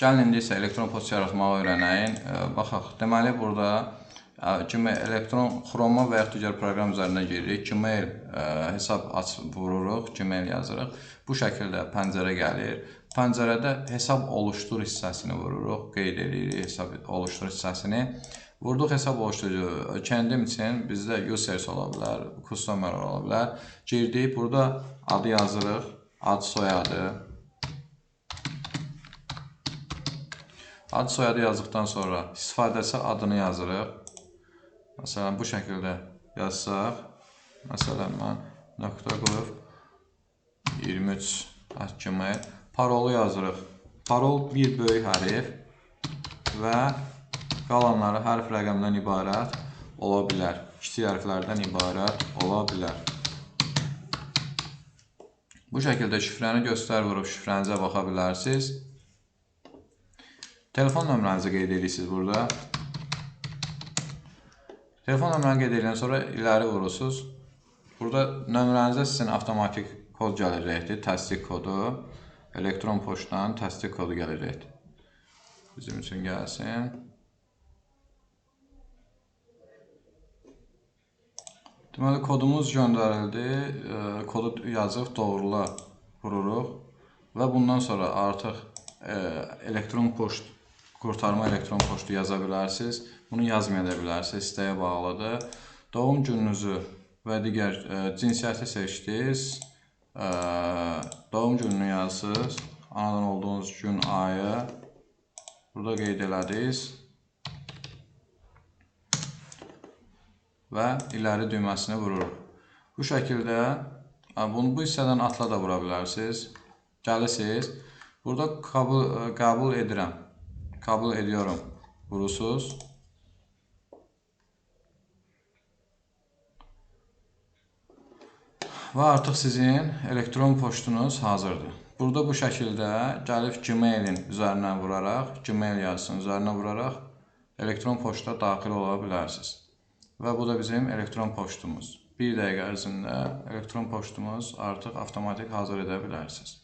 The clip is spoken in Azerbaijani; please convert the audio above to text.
Gəlin indi isə elektron poçt yaratmağı öyrənəyin. E, Baxaq. Deməli burada e, Gmail elektron Chrome və ya digər proqram üzərinə giririk. Gmail ə, hesab aç vururuq, Gmail yazırıq. Bu şəkildə pəncərə gəlir. Pəncərədə hesab oluşdur hissəsini vururuq, qeyd edirik hesab oluşdur hissəsini. Vurduq hesab oluşturucu. Kendim üçün bizdə users ola bilər, customer ola bilər. Girdik, burada adı yazırıq, ad soyadı, Ad soyadı yazdıqdan sonra istifadəçi adını yazırıq. Məsələn, bu şəkildə yazsaq, məsələn, mən .qılıb 23 gmail parolu yazırıq. Parol bir böyük hərf və qalanları hərf rəqəmdən ibarət ola bilər. Kiçik hərflərdən ibarət ola bilər. Bu şəkildə şifrəni göstər vurub şifrənizə baxa bilərsiniz. Telefon nömrənizi qeyd edirsiniz burada. Telefon nömrəni qeyd edəndən sonra iləri vurursunuz. Burada nömrənizə sizin avtomatik kod gələcəkdir, təsdiq kodu. Elektron poçtdan təsdiq kodu gələcəkdir. Bizim üçün gəlsin. Deməli, kodumuz göndərildi. Kodu yazıb doğrula vururuq və bundan sonra artıq elektron poçt qurtarma elektron poçtu yaza bilərsiniz. Bunu yazmaya da bilərsiniz, istəyə bağlıdır. Doğum gününüzü və digər ə, e, cinsiyyəti seçdiniz. Ə, e, doğum gününü yazırsınız. Anadan olduğunuz gün, ayı burada qeyd elədiniz. Və iləri düyməsini vururuq. Bu şəkildə bunu bu hissədən atla da vura bilərsiniz. Gəlirsiniz. Burada qəbul, e, qəbul edirəm kabul ediyorum vurusuz. Və artıq sizin elektron poçtunuz hazırdır. Burada bu şəkildə gəlib Gmail-in üzərindən vuraraq, Gmail yazısının üzərinə vuraraq elektron poçta daxil ola bilərsiniz. Və bu da bizim elektron poçtumuz. Bir dəqiqə ərzində elektron poçtumuz artıq avtomatik hazır edə bilərsiniz.